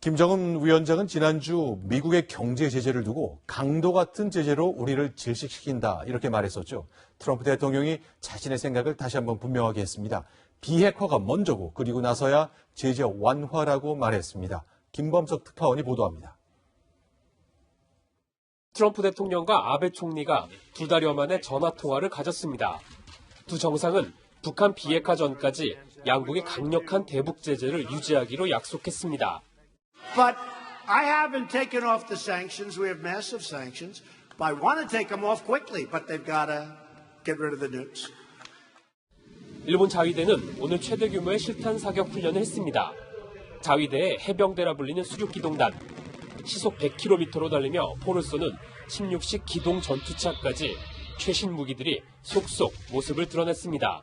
김정은 위원장은 지난주 미국의 경제 제재를 두고 강도 같은 제재로 우리를 질식시킨다 이렇게 말했었죠. 트럼프 대통령이 자신의 생각을 다시 한번 분명하게 했습니다. 비핵화가 먼저고 그리고 나서야 제재 완화라고 말했습니다. 김범석 특파원이 보도합니다. 트럼프 대통령과 아베 총리가 두 달여 만에 전화 통화를 가졌습니다. 두 정상은 북한 비핵화 전까지 양국이 강력한 대북 제재를 유지하기로 약속했습니다. But I haven't taken off the sanctions. We have massive sanctions. I want to take them off quickly, but they've got to get rid of the nukes. 일본 자위대는 오늘 최대 규모의 실탄 사격 훈련을 했습니다. 자위대의 해병대라 불리는 수륙 기동단, 시속 100km로 달리며 포를 쏘는 16식 기동 전투차까지 최신 무기들이 속속 모습을 드러냈습니다.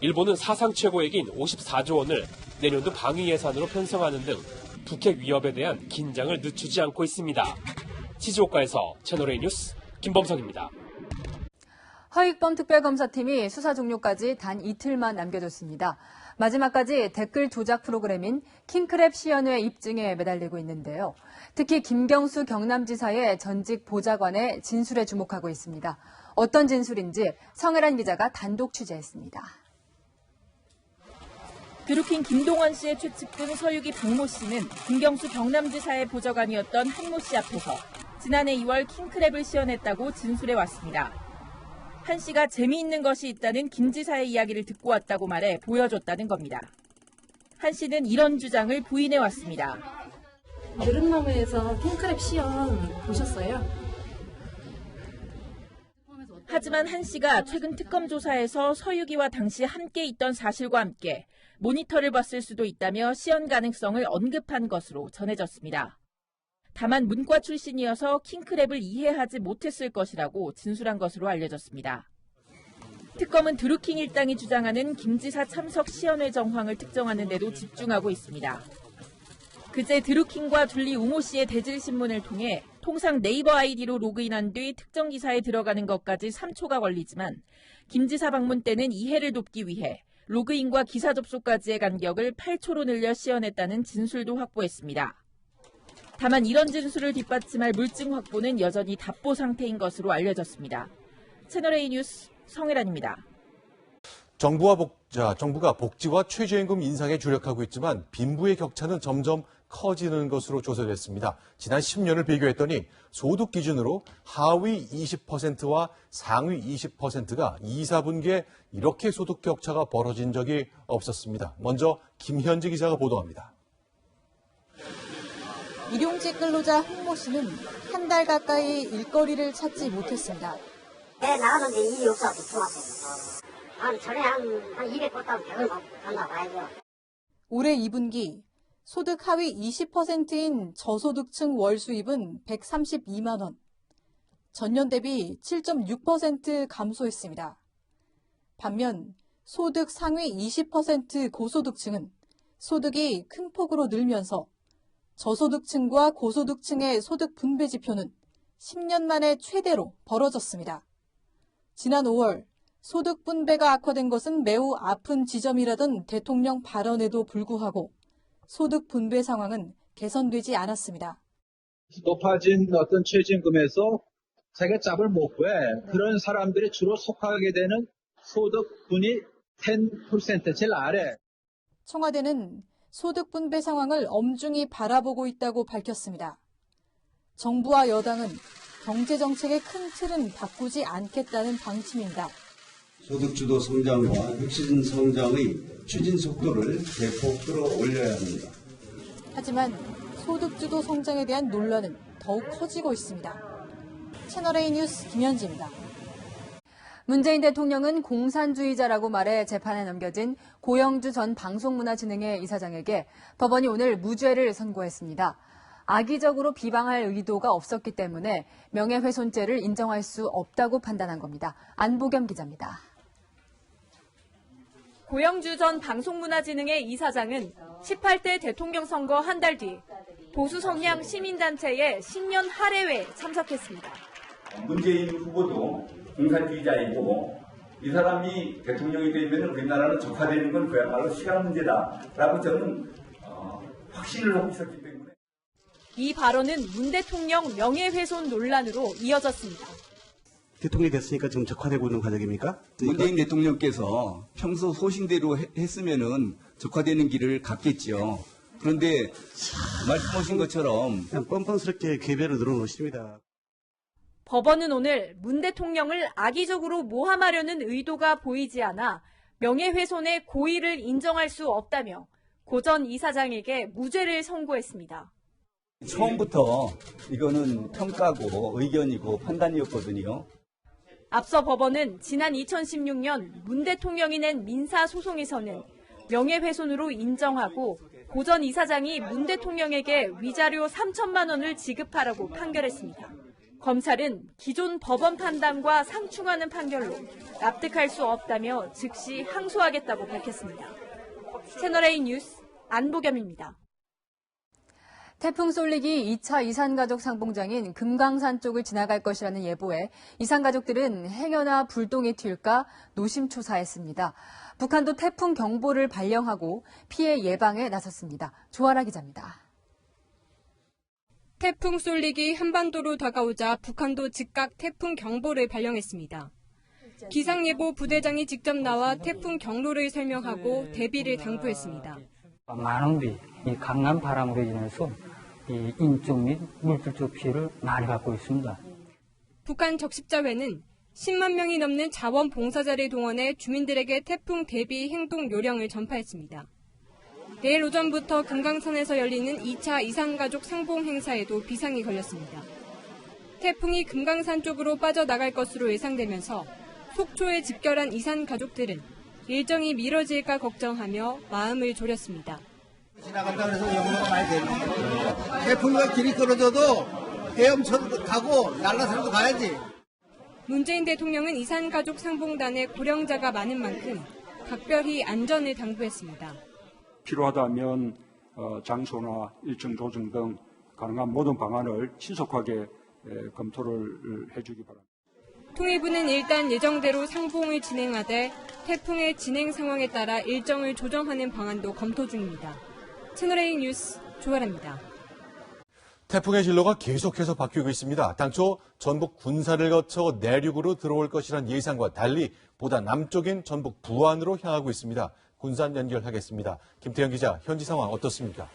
일본은 사상 최고액인 54조 원을 내년도 방위 예산으로 편성하는 등 북핵 위협에 대한 긴장을 늦추지 않고 있습니다. 치즈오카에서 채널A 뉴스 김범석입니다. 허익범 특별검사팀이 수사 종료까지 단 이틀만 남겨뒀습니다. 마지막까지 댓글 조작 프로그램인 킹크랩 시연회 입증에 매달리고 있는데요. 특히 김경수 경남지사의 전직 보좌관의 진술에 주목하고 있습니다. 어떤 진술인지 성혜란 기자가 단독 취재했습니다. 드루킹 김동원 씨의 최측근 서유기 박모 씨는 김경수 경남지사의 보좌관이었던 한모 씨 앞에서 지난해 2월 킹크랩을 시연했다고 진술해 왔습니다. 한 씨가 재미있는 것이 있다는 김 지사의 이야기를 듣고 왔다고 말해 보여줬다는 겁니다. 한 씨는 이런 주장을 부인해 왔습니다. 느릅나무에서 킹크랩 시연 보셨어요? 하지만 한 씨가 최근 특검 조사에서 서유기와 당시 함께 있던 사실과 함께 모니터를 봤을 수도 있다며 시연 가능성을 언급한 것으로 전해졌습니다. 다만 문과 출신이어서 킹크랩을 이해하지 못했을 것이라고 진술한 것으로 알려졌습니다. 특검은 드루킹 일당이 주장하는 김지사 참석 시연회 정황을 특정하는 데도 집중하고 있습니다. 그제 드루킹과 줄리 우모 씨의 대질 신문을 통해 통상 네이버 아이디로 로그인한 뒤 특정 기사에 들어가는 것까지 3초가 걸리지만 김 지사 방문 때는 이해를 돕기 위해 로그인과 기사 접속까지의 간격을 8초로 늘려 시연했다는 진술도 확보했습니다. 다만 이런 진술을 뒷받침할 물증 확보는 여전히 답보 상태인 것으로 알려졌습니다. 채널A 뉴스 성혜란입니다. 정부와 복, 자, 정부가 복지와 최저임금 인상에 주력하고 있지만 빈부의 격차는 점점 커지는 것으로 조사됐습니다. 지난 10년을 비교했더니 소득 기준으로 하위 20%와 상위 20%가 2, 4분기에 이렇게 소득 격차가 벌어진 적이 없었습니다. 먼저 김현지 기자가 보도합니다. 일용직 근로자 홍모 씨는 한 달 가까이 일거리를 찾지 못했습니다. 배 나가는데 일이 없어서 들어왔어요. 한 전에 한, 한 200번 따고 100을 갔나 봐야죠. 올해 2분기 소득 하위 20%인 저소득층 월 수입은 132만 원. 전년 대비 7.6% 감소했습니다. 반면 소득 상위 20% 고소득층은 소득이 큰 폭으로 늘면서 저소득층과 고소득층의 소득 분배 지표는 10년 만에 최대로 벌어졌습니다. 지난 5월 소득 분배가 악화된 것은 매우 아픈 지점이라던 대통령 발언에도 불구하고 소득 분배 상황은 개선되지 않았습니다. 높아진 어떤 최저임금에서 자기가 짭을 못 구해 그런 사람들이 주로 속하게 되는 소득분이 10% 제일 아래 청와대는 소득 분배 상황을 엄중히 바라보고 있다고 밝혔습니다. 정부와 여당은 경제 정책의 큰 틀은 바꾸지 않겠다는 방침입니다. 소득주도 성장과 혁신 성장의 추진 속도를 대폭 끌어올려야 합니다. 하지만 소득주도 성장에 대한 논란은 더욱 커지고 있습니다. 채널A 뉴스 김현지입니다. 문재인 대통령은 공산주의자라고 말해 재판에 넘겨진 고영주 전 방송문화진흥회 이사장에게 법원이 오늘 무죄를 선고했습니다. 악의적으로 비방할 의도가 없었기 때문에 명예훼손죄를 인정할 수 없다고 판단한 겁니다. 안보겸 기자입니다. 고영주 전 방송문화진흥회 이사장은 18대 대통령 선거 한 달 뒤 보수 성향 시민단체의 신년 할애회에 참석했습니다. 문재인 후보도 공산주의자이고 이 사람이 대통령이 되면 우리나라는 적화되는 건 그야말로 시간 문제다라고 저는 어, 확신을 하고 있었기 때문에 이 발언은 문 대통령 명예훼손 논란으로 이어졌습니다. 대통령이 됐으니까 지금 적화되고 있는 과정입니까? 문재인 대통령께서 평소 소신대로 해- 했으면은 적화되는 길을 갔겠지요. 그런데 말씀하신 것처럼 그냥 뻔뻔스럽게 궤배를 늘어놓으십니다. 법원은 오늘 문 대통령을 악의적으로 모함하려는 의도가 보이지 않아 명예훼손의 고의를 인정할 수 없다며 고전 이사장에게 무죄를 선고했습니다. 처음부터 이거는 평가고 의견이고 판단이었거든요. 앞서 법원은 지난 2016년 문 대통령이 낸 민사 소송에서는 명예훼손으로 인정하고 고전 이사장이 문 대통령에게 위자료 3천만 원을 지급하라고 판결했습니다. 검찰은 기존 법원 판단과 상충하는 판결로 납득할 수 없다며 즉시 항소하겠다고 밝혔습니다. 채널A 뉴스 안보겸입니다. 태풍 쏠리기 2차 이산가족 상봉장인 금강산 쪽을 지나갈 것이라는 예보에 이산가족들은 행여나 불똥이 튈까 노심초사했습니다. 북한도 태풍 경보를 발령하고 피해 예방에 나섰습니다. 조아라 기자입니다. 태풍 쏠리기 한반도로 다가오자 북한도 즉각 태풍 경보를 발령했습니다. 기상예보 부대장이 직접 나와 태풍 경로를 설명하고 대비를 당부했습니다. 많은 비, 이 강한 바람으로 인해서 이 인적 및 물질적 피해를 많이 받고 있습니다. 북한 적십자회는 10만 명이 넘는 자원봉사자를 동원해 주민들에게 태풍 대비 행동 요령을 전파했습니다. 내일 오전부터 금강산에서 열리는 2차 이산가족 상봉 행사에도 비상이 걸렸습니다. 태풍이 금강산 쪽으로 빠져나갈 것으로 예상되면서 속초에 집결한 이산 가족들은 일정이 미뤄질까 걱정하며 마음을 졸였습니다. 지나간다 그래서 여기가 많이 되는 태풍과 길이 끊어져도 헤엄쳐도 가고 날라서도 가야지. 문재인 대통령은 이산 가족 상봉단에 고령자가 많은 만큼 각별히 안전을 당부했습니다. 필요하다면 어, 장소나 일정 조정 등 가능한 모든 방안을 신속하게 에, 검토를 해주기 바랍니다. 통일부는 일단 예정대로 상봉을 진행하되 태풍의 진행 상황에 따라 일정을 조정하는 방안도 검토 중입니다. 채널A 뉴스 조아라입니다. 태풍의 진로가 계속해서 바뀌고 있습니다. 당초 전북 군산을 거쳐 내륙으로 들어올 것이란 예상과 달리 보다 남쪽인 전북 부안으로 향하고 있습니다. 군산 연결하겠습니다. 김태현 기자, 현지 상황 어떻습니까?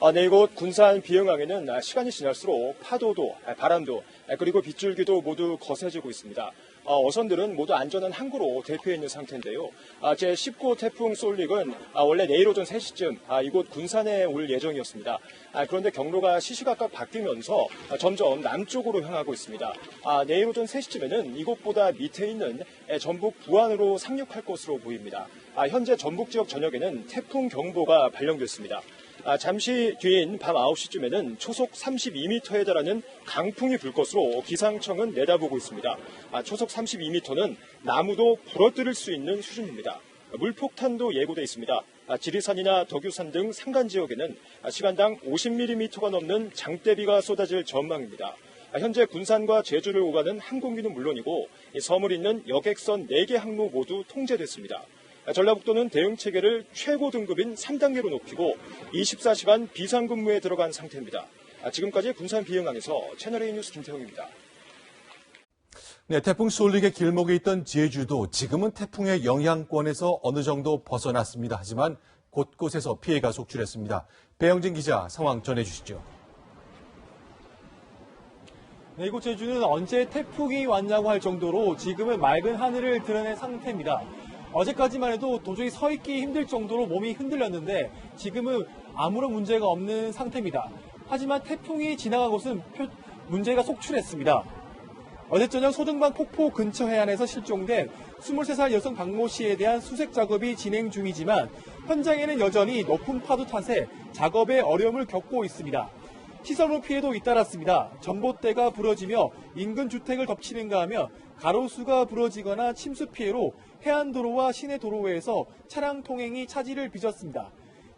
아, 네, 이곳 군산 비흥항에는 아, 시간이 지날수록 파도도, 아, 바람도, 아, 그리고 빗줄기도 모두 거세지고 있습니다. 아, 어선들은 모두 안전한 항구로 대피해 있는 상태인데요. 아, 제 19호 태풍 솔릭은 아, 원래 내일 오전 3시쯤 아, 이곳 군산에 올 예정이었습니다. 아, 그런데 경로가 시시각각 바뀌면서 아, 점점 남쪽으로 향하고 있습니다. 아, 내일 오전 3시쯤에는 이곳보다 밑에 있는 에, 전북 부안으로 상륙할 것으로 보입니다. 아, 현재 전북 지역 전역에는 태풍 경보가 발령됐습니다. 아, 잠시 뒤인 밤 9시쯤에는 초속 32m에 달하는 강풍이 불 것으로 기상청은 내다보고 있습니다. 아, 초속 32m는 나무도 부러뜨릴 수 있는 수준입니다. 물폭탄도 예고돼 있습니다. 아, 지리산이나 덕유산 등 산간 지역에는 아, 시간당 50mm가 넘는 장대비가 쏟아질 전망입니다. 아, 현재 군산과 제주를 오가는 항공기는 물론이고 이 섬을 잇는 여객선 4개 항로 모두 통제됐습니다. 아, 전라북도는 대응 체계를 최고 등급인 3단계로 높이고 24시간 비상근무에 들어간 상태입니다. 아, 지금까지 군산 비행항에서 채널A 뉴스 김태형입니다. 네, 태풍 솔릭의 길목에 있던 제주도 지금은 태풍의 영향권에서 어느 정도 벗어났습니다. 하지만 곳곳에서 피해가 속출했습니다. 배영진 기자 상황 전해주시죠. 네, 이곳 제주는 언제 태풍이 왔냐고 할 정도로 지금은 맑은 하늘을 드러낸 상태입니다. 어제까지만 해도 도저히 서 있기 힘들 정도로 몸이 흔들렸는데 지금은 아무런 문제가 없는 상태입니다. 하지만 태풍이 지나간 곳은 표- 문제가 속출했습니다. 어제 저녁 소등반 폭포 근처 해안에서 실종된 23살 여성 박모 씨에 대한 수색 작업이 진행 중이지만 현장에는 여전히 높은 파도 탓에 작업에 어려움을 겪고 있습니다. 시설물 피해도 잇따랐습니다. 전봇대가 부러지며 인근 주택을 덮치는가 하며 가로수가 부러지거나 침수 피해로 해안도로와 시내 도로에서 차량 통행이 차질을 빚었습니다.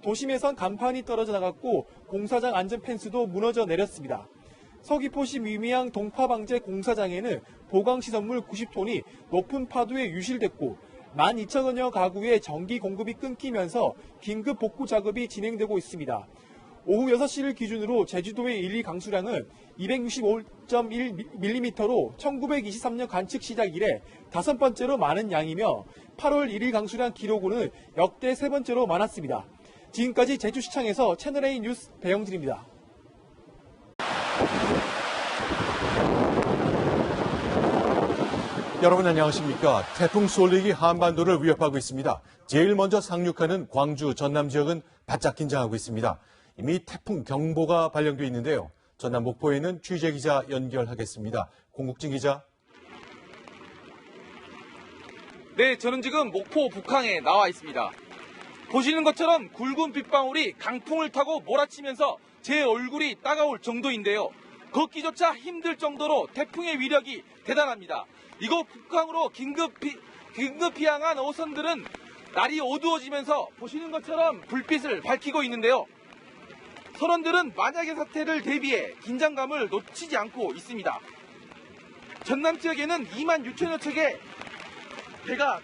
도심에선 간판이 떨어져 나갔고 공사장 안전 펜스도 무너져 내렸습니다. 서귀포시 미미항 동파방제 공사장에는 보강시설물 90톤이 높은 파도에 유실됐고 12,000원여 가구의 전기 공급이 끊기면서 긴급 복구 작업이 진행되고 있습니다. 오후 6시를 기준으로 제주도의 1, 2 강수량은 265.1mm로 1923년 관측 시작 이래 다섯 번째로 많은 양이며 8월 1일 강수량 기록으로는 역대 세 번째로 많았습니다. 지금까지 제주시청에서 채널A 뉴스 배영진입니다. 여러분 안녕하십니까? 태풍 솔릭이 한반도를 위협하고 있습니다. 제일 먼저 상륙하는 광주, 전남 지역은 바짝 긴장하고 있습니다. 이미 태풍 경보가 발령돼 있는데요. 전남 목포에는 취재 기자 연결하겠습니다. 공국진 기자. 네, 저는 지금 목포 북항에 나와 있습니다. 보시는 것처럼 굵은 빗방울이 강풍을 타고 몰아치면서 제 얼굴이 따가울 정도인데요. 걷기조차 힘들 정도로 태풍의 위력이 대단합니다. 이곳 북항으로 긴급히, 긴급히 향한 어선들은 날이 어두워지면서 보시는 것처럼 불빛을 밝히고 있는데요. 선원들은 만약의 사태를 대비해 긴장감을 놓치지 않고 있습니다. 전남 지역에는 2만 6천여 척의 배가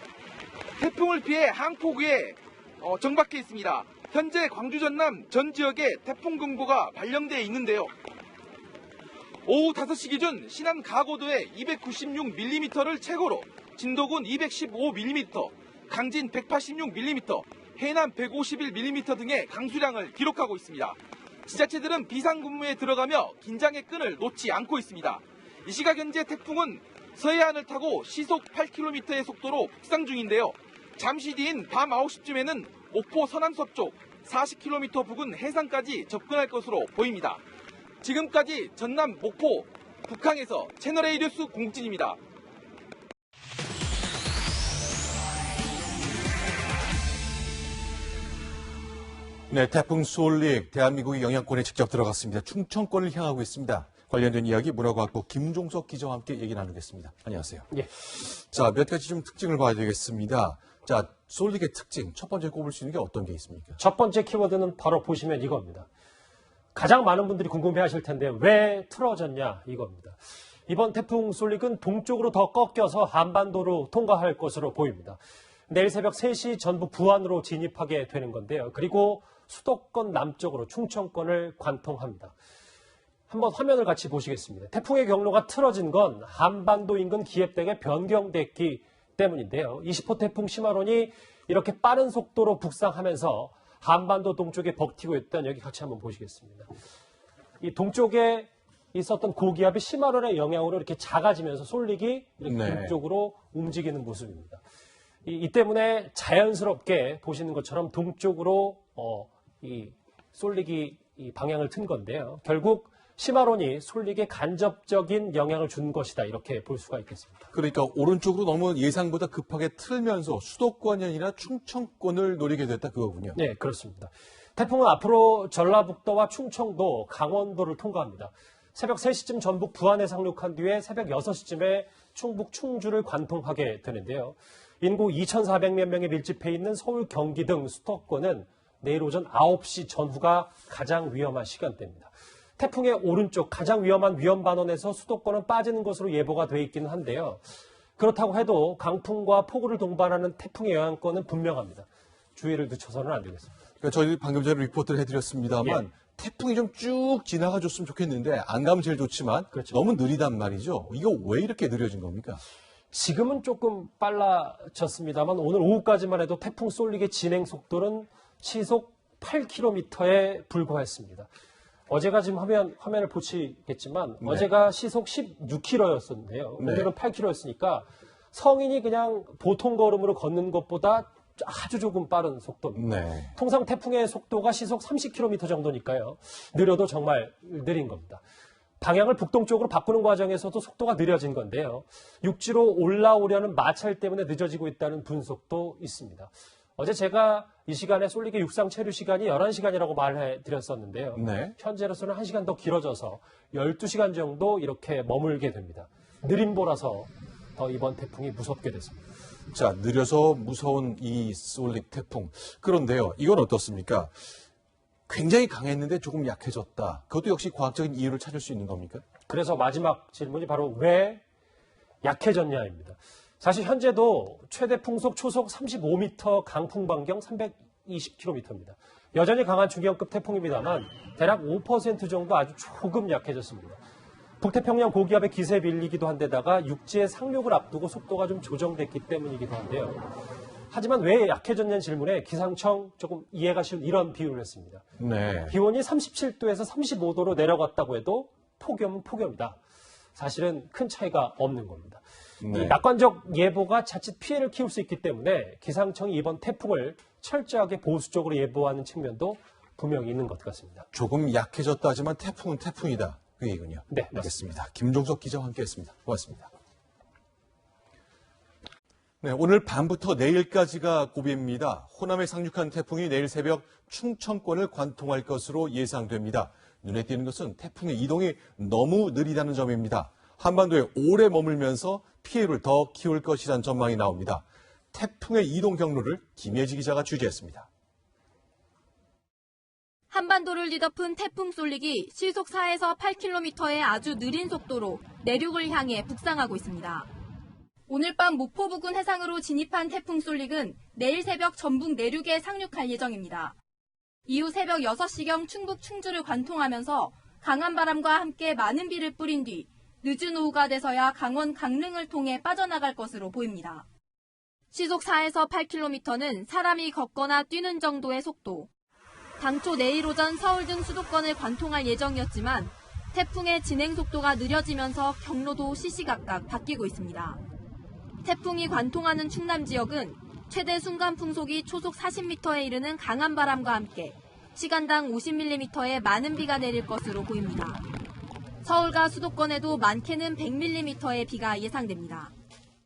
태풍을 피해 항포구에 어, 정박해 있습니다. 현재 광주 전남 전 지역에 태풍 경보가 발령되어 있는데요. 오후 5시 기준 신안 가고도에 296mm를 최고로 진도군 215mm, 강진 186mm, 해남 151mm 등의 강수량을 기록하고 있습니다. 지자체들은 비상근무에 들어가며 긴장의 끈을 놓지 않고 있습니다. 이 시각 현재 태풍은 서해안을 타고 시속 8km의 속도로 북상 중인데요. 잠시 뒤인 밤 9시쯤에는 목포 서남서쪽 40km 부근 해상까지 접근할 것으로 보입니다. 지금까지 전남 목포 북항에서 채널A 뉴스 공국진입니다. 네, 태풍 솔릭 대한민국의 영향권에 직접 들어갔습니다. 충청권을 향하고 있습니다. 관련된 이야기 문화과학부 김종석 기자와 함께 얘기 나누겠습니다. 안녕하세요. 예. 자, 몇 가지 좀 특징을 봐야 되겠습니다. 자, 솔릭의 특징 첫 번째 꼽을 수 있는 게 어떤 게 있습니까? 첫 번째 키워드는 바로 보시면 이겁니다. 가장 많은 분들이 궁금해 하실 텐데 왜 틀어졌냐 이겁니다. 이번 태풍 솔릭은 동쪽으로 더 꺾여서 한반도로 통과할 것으로 보입니다. 내일 새벽 3시 전북 부안으로 진입하게 되는 건데요. 그리고 수도권 남쪽으로 충청권을 관통합니다. 한번 화면을 같이 보시겠습니다. 태풍의 경로가 틀어진 건 한반도 인근 기압대가 변경됐기 때문인데요. 20호 태풍 시마론이 이렇게 빠른 속도로 북상하면서 한반도 동쪽에 벅튀고 있던 여기 같이 한번 보시겠습니다. 이 동쪽에 있었던 고기압이 시마론의 영향으로 이렇게 작아지면서 솔릭이 이렇게 네. 동쪽으로 움직이는 모습입니다. 이, 이 때문에 자연스럽게 보시는 것처럼 동쪽으로 어, 이 솔릭이 이 방향을 튼 건데요. 결국 시마론이 솔릭에 간접적인 영향을 준 것이다 이렇게 볼 수가 있겠습니다. 그러니까 오른쪽으로 너무 예상보다 급하게 틀면서 수도권이 아니라 충청권을 노리게 됐다 그거군요. 네, 그렇습니다. 태풍은 앞으로 전라북도와 충청도, 강원도를 통과합니다. 새벽 3시쯤 전북 부안에 상륙한 뒤에 새벽 6시쯤에 충북 충주를 관통하게 되는데요. 인구 2,400여 명이 밀집해 있는 서울, 경기 등 수도권은 내일 오전 9시 전후가 가장 위험한 시간대입니다. 태풍의 오른쪽 가장 위험한 위험 반원에서 수도권은 빠지는 것으로 예보가 돼 있기는 한데요. 그렇다고 해도 강풍과 폭우를 동반하는 태풍의 영향권은 분명합니다. 주의를 늦춰서는 안 되겠습니다. 그러니까 저희 방금 전에 리포트를 해드렸습니다만 예. 태풍이 좀 쭉 지나가 줬으면 좋겠는데 안 가면 제일 좋지만 그렇죠. 너무 느리단 말이죠. 이거 왜 이렇게 느려진 겁니까? 지금은 조금 빨라졌습니다만 오늘 오후까지만 해도 태풍 쏠릭의 진행 속도는 시속 8km에 불과했습니다. 어제가 지금 화면, 화면을 보시겠지만 네. 어제가 시속 16km였었는데요. 네. 오늘은 8km였으니까 성인이 그냥 보통 걸음으로 걷는 것보다 아주 조금 빠른 속도입니다. 네. 통상 태풍의 속도가 시속 30km 정도니까요. 느려도 정말 느린 겁니다. 방향을 북동쪽으로 바꾸는 과정에서도 속도가 느려진 건데요. 육지로 올라오려는 마찰 때문에 늦어지고 있다는 분석도 있습니다. 어제 제가 이 시간에 쏠리게 육상 체류 시간이 11시간이라고 말해 드렸었는데요. 네. 현재로서는 1시간 더 길어져서 12시간 정도 이렇게 머물게 됩니다. 느림보라서 더 이번 태풍이 무섭게 됐습니다. 자, 느려서 무서운 이 솔릭 태풍. 그런데요, 이건 어떻습니까? 굉장히 강했는데 조금 약해졌다. 그것도 역시 과학적인 이유를 찾을 수 있는 겁니까? 그래서 마지막 질문이 바로 왜 약해졌냐입니다. 사실 현재도 최대 풍속 초속 35m 강풍 반경 320km입니다. 여전히 강한 중형급 태풍입니다만 대략 5% 정도 아주 조금 약해졌습니다. 북태평양 고기압의 기세에 밀리기도 한데다가 육지의 상륙을 앞두고 속도가 좀 조정됐기 때문이기도 한데요. 하지만 왜 약해졌냐는 질문에 기상청 조금 이해가 쉬운 이런 비유를 했습니다. 네. 기온이 37도에서 35도로 내려갔다고 해도 폭염은 폭염이다. 사실은 큰 차이가 없는 겁니다. 네. 이 낙관적 예보가 자칫 피해를 키울 수 있기 때문에 기상청이 이번 태풍을 철저하게 보수적으로 예보하는 측면도 분명히 있는 것 같습니다. 조금 약해졌다 하지만 태풍은 태풍이다. 그 얘기군요. 네, 알겠습니다. 김종석 기자와 함께했습니다. 고맙습니다. 네, 오늘 밤부터 내일까지가 고비입니다. 호남에 상륙한 태풍이 내일 새벽 충청권을 관통할 것으로 예상됩니다. 눈에 띄는 것은 태풍의 이동이 너무 느리다는 점입니다. 한반도에 오래 머물면서 피해를 더 키울 것이라는 전망이 나옵니다. 태풍의 이동 경로를 김혜지 기자가 취재했습니다. 한반도를 뒤덮은 태풍 쏠릭이 시속 4에서 8km의 아주 느린 속도로 내륙을 향해 북상하고 있습니다. 오늘 밤 목포 부근 해상으로 진입한 태풍 쏠릭은 내일 새벽 전북 내륙에 상륙할 예정입니다. 이후 새벽 6시경 충북 충주를 관통하면서 강한 바람과 함께 많은 비를 뿌린 뒤 늦은 오후가 돼서야 강원 강릉을 통해 빠져나갈 것으로 보입니다. 시속 4에서 8km는 사람이 걷거나 뛰는 정도의 속도. 당초 내일 오전 서울 등 수도권을 관통할 예정이었지만 태풍의 진행 속도가 느려지면서 경로도 시시각각 바뀌고 있습니다. 태풍이 관통하는 충남 지역은 최대 순간 풍속이 초속 40m에 이르는 강한 바람과 함께 시간당 50mm의 많은 비가 내릴 것으로 보입니다. 서울과 수도권에도 많게는 100mm의 비가 예상됩니다.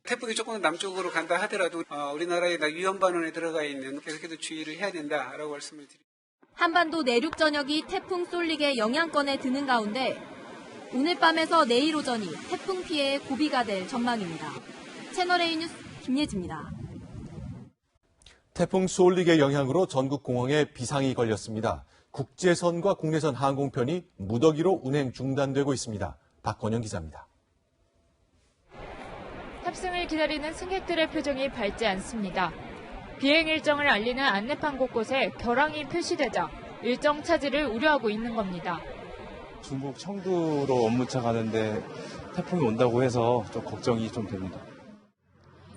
태풍이 조금 남쪽으로 간다 하더라도 어, 우리나라의 위험 반원에 들어가 있는 계속해서 주의를 해야 된다라고 말씀을 드립니다. 한반도 내륙 전역이 태풍 쏠릭의 영향권에 드는 가운데 오늘 밤에서 내일 오전이 태풍 피해의 고비가 될 전망입니다. 채널A 뉴스 김예지입니다. 태풍 소울릭의 영향으로 전국 공항에 비상이 걸렸습니다. 국제선과 국내선 항공편이 무더기로 운행 중단되고 있습니다. 박건영 기자입니다. 탑승을 기다리는 승객들의 표정이 밝지 않습니다. 비행 일정을 알리는 안내판 곳곳에 결항이 표시되자 일정 차질을 우려하고 있는 겁니다. 중국 청두로 업무차 가는데 태풍이 온다고 해서 좀 걱정이 좀 됩니다.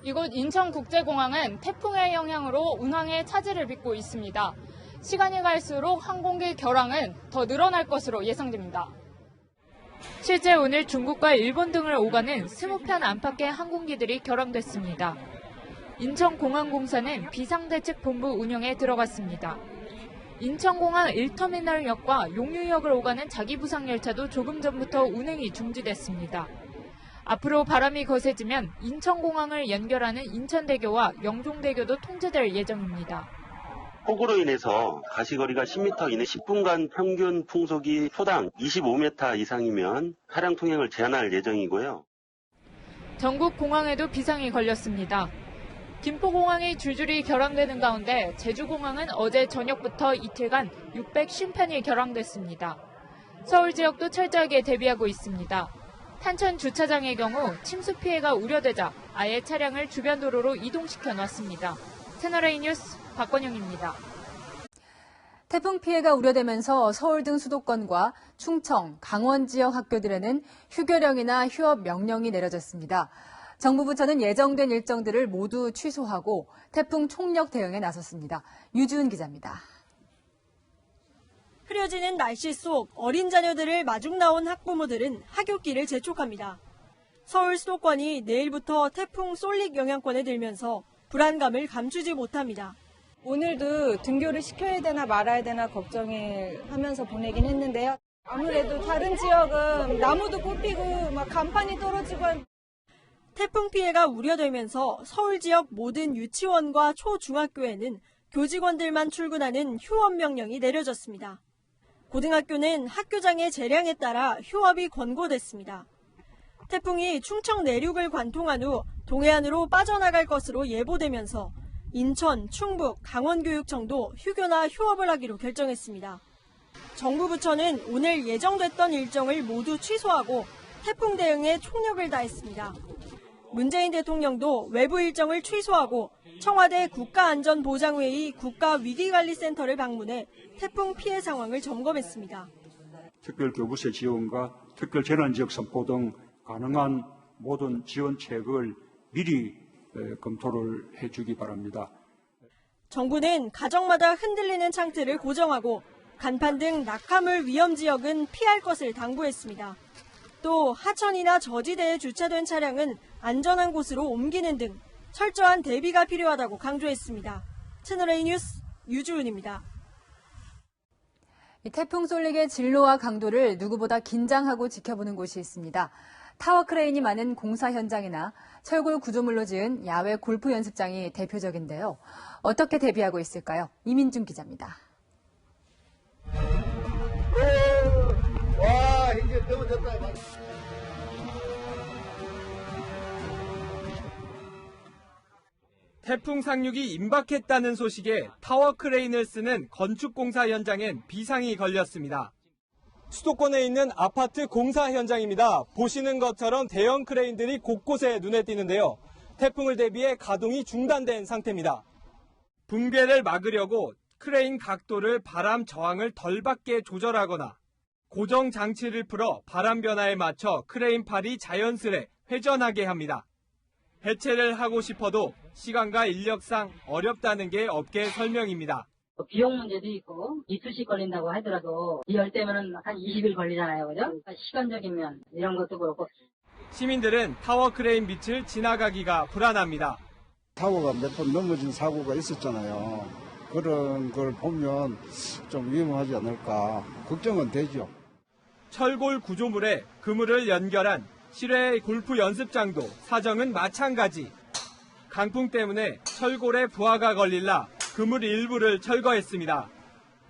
이곳 인천국제공항은 태풍의 영향으로 운항에 차질을 빚고 있습니다. 시간이 갈수록 항공기 결항은 더 늘어날 것으로 예상됩니다. 실제 오늘 중국과 일본 등을 오가는 20편 안팎의 항공기들이 결항됐습니다. 인천공항공사는 비상대책본부 운영에 들어갔습니다. 인천공항 1터미널역과 용유역을 오가는 자기부상 열차도 조금 전부터 운행이 중지됐습니다. 앞으로 바람이 거세지면 인천공항을 연결하는 인천대교와 영종대교도 통제될 예정입니다. 폭우로 인해서 가시거리가 10m 이내 10분간 평균 풍속이 초당 25m 이상이면 차량 통행을 제한할 예정이고요. 전국 공항에도 비상이 걸렸습니다. 김포공항이 줄줄이 결항되는 가운데 제주공항은 어제 저녁부터 이틀간 650편이 결항됐습니다. 서울 지역도 철저하게 대비하고 있습니다. 탄천 주차장의 경우 침수 피해가 우려되자 아예 차량을 주변 도로로 이동시켜 놨습니다. 채널A 뉴스 박건영입니다. 태풍 피해가 우려되면서 서울 등 수도권과 충청, 강원 지역 학교들에는 휴교령이나 휴업 명령이 내려졌습니다. 정부 부처는 예정된 일정들을 모두 취소하고 태풍 총력 대응에 나섰습니다. 유주은 기자입니다. 흐려지는 날씨 속 어린 자녀들을 마중 나온 학부모들은 하굣길을 재촉합니다. 서울 수도권이 내일부터 태풍 쏠릭 영향권에 들면서 불안감을 감추지 못합니다. 오늘도 등교를 시켜야 되나 말아야 되나 걱정을 하면서 보내긴 했는데요. 아무래도 다른 지역은 나무도 뽑히고 막 간판이 떨어지고 태풍 피해가 우려되면서 서울 지역 모든 유치원과 초중학교에는 교직원들만 출근하는 휴업 명령이 내려졌습니다. 고등학교는 학교장의 재량에 따라 휴업이 권고됐습니다. 태풍이 충청 내륙을 관통한 후 동해안으로 빠져나갈 것으로 예보되면서 인천, 충북, 강원교육청도 휴교나 휴업을 하기로 결정했습니다. 정부 부처는 오늘 예정됐던 일정을 모두 취소하고 태풍 대응에 총력을 다했습니다. 문재인 대통령도 외부 일정을 취소하고 청와대 국가안전보장회의 국가위기관리센터를 방문해 태풍 피해 상황을 점검했습니다. 특별 교부세 지원과 특별 재난지역 선포 등 가능한 모든 지원책을 미리 에, 검토를 해주기 바랍니다. 정부는 가정마다 흔들리는 창틀을 고정하고 간판 등 낙하물 위험 지역은 피할 것을 당부했습니다. 또 하천이나 저지대에 주차된 차량은 안전한 곳으로 옮기는 등 철저한 대비가 필요하다고 강조했습니다. 채널A 뉴스 유주은입니다. 이 태풍 쏠릭의 진로와 강도를 누구보다 긴장하고 지켜보는 곳이 있습니다. 타워 크레인이 많은 공사 현장이나 철골 구조물로 지은 야외 골프 연습장이 대표적인데요. 어떻게 대비하고 있을까요? 이민준 기자입니다. 와, 이제 넘어졌다. 태풍 상륙이 임박했다는 소식에 타워 크레인을 쓰는 건축공사 현장엔 비상이 걸렸습니다. 수도권에 있는 아파트 공사 현장입니다. 보시는 것처럼 대형 크레인들이 곳곳에 눈에 띄는데요. 태풍을 대비해 가동이 중단된 상태입니다. 붕괴를 막으려고 크레인 각도를 바람 저항을 덜 받게 조절하거나 고정 장치를 풀어 바람 변화에 맞춰 크레인 팔이 자연스레 회전하게 합니다. 해체를 하고 싶어도 시간과 인력상 어렵다는 게 업계 설명입니다. 비용 문제도 있고 이틀씩 걸린다고 하더라도 이열 때면은 한 20일 걸리잖아요, 그죠? 그러니까 시간적이면 이런 것도 그렇고 시민들은 타워 크레인 밑을 지나가기가 불안합니다. 타워가 몇 번 넘어진 사고가 있었잖아요. 그런 걸 보면 좀 위험하지 않을까 걱정은 되죠. 철골 구조물에 그물을 연결한 실외 골프 연습장도 사정은 마찬가지. 강풍 때문에 철골에 부하가 걸릴라 그물 일부를 철거했습니다.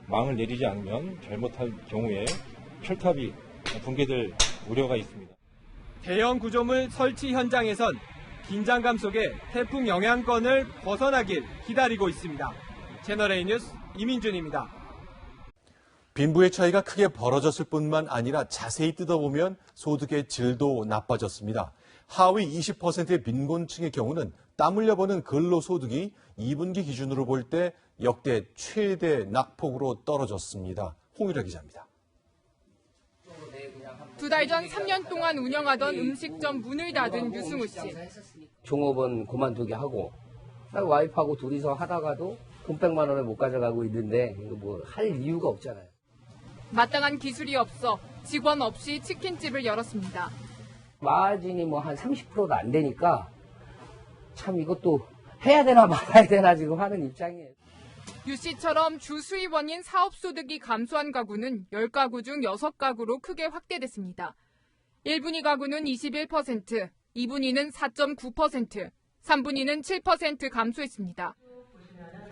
망을 내리지 않으면 잘못할 경우에 철탑이 붕괴될 우려가 있습니다. 대형 구조물 설치 현장에선 긴장감 속에 태풍 영향권을 벗어나길 기다리고 있습니다. 채널A 뉴스 이민준입니다. 빈부의 차이가 크게 벌어졌을 뿐만 아니라 자세히 뜯어보면 소득의 질도 나빠졌습니다. 하위 20%의 빈곤층의 경우는 땀 흘려 버는 근로소득이 2분기 기준으로 볼 때 역대 최대 낙폭으로 떨어졌습니다. 홍일아 기자입니다. 두 달 전 3년 동안 운영하던 음식점 문을 닫은 유승우 씨. 종업원 그만두게 하고 와이프하고 둘이서 하다가도 금백만 원을 못 가져가고 있는데 이거 뭐 할 이유가 없잖아요. 마땅한 기술이 없어 직원 없이 치킨집을 열었습니다. 마진이 뭐 한 30%도 안 되니까 참 이것도 해야 되나 말아야 되나 지금 하는 입장이에요. 유 씨처럼 주 수입원인 사업 소득이 감소한 가구는 10가구 중 6가구로 크게 확대됐습니다. 1분위 가구는 21%, 2분위는 4.9%, 3분위는 7% 감소했습니다.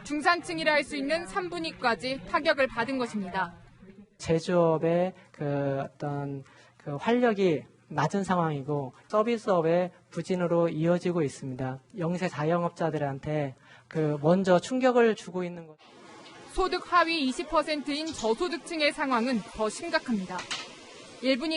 중산층이라 할 수 있는 3분위까지 타격을 받은 것입니다. 제조업의 그 어떤 그 활력이 낮은 상황이고 서비스업의 부진으로 이어지고 있습니다. 영세 자영업자들한테 그 먼저 충격을 주고 있는 것. 소득 하위 20%인 저소득층의 상황은 더 심각합니다. 1분위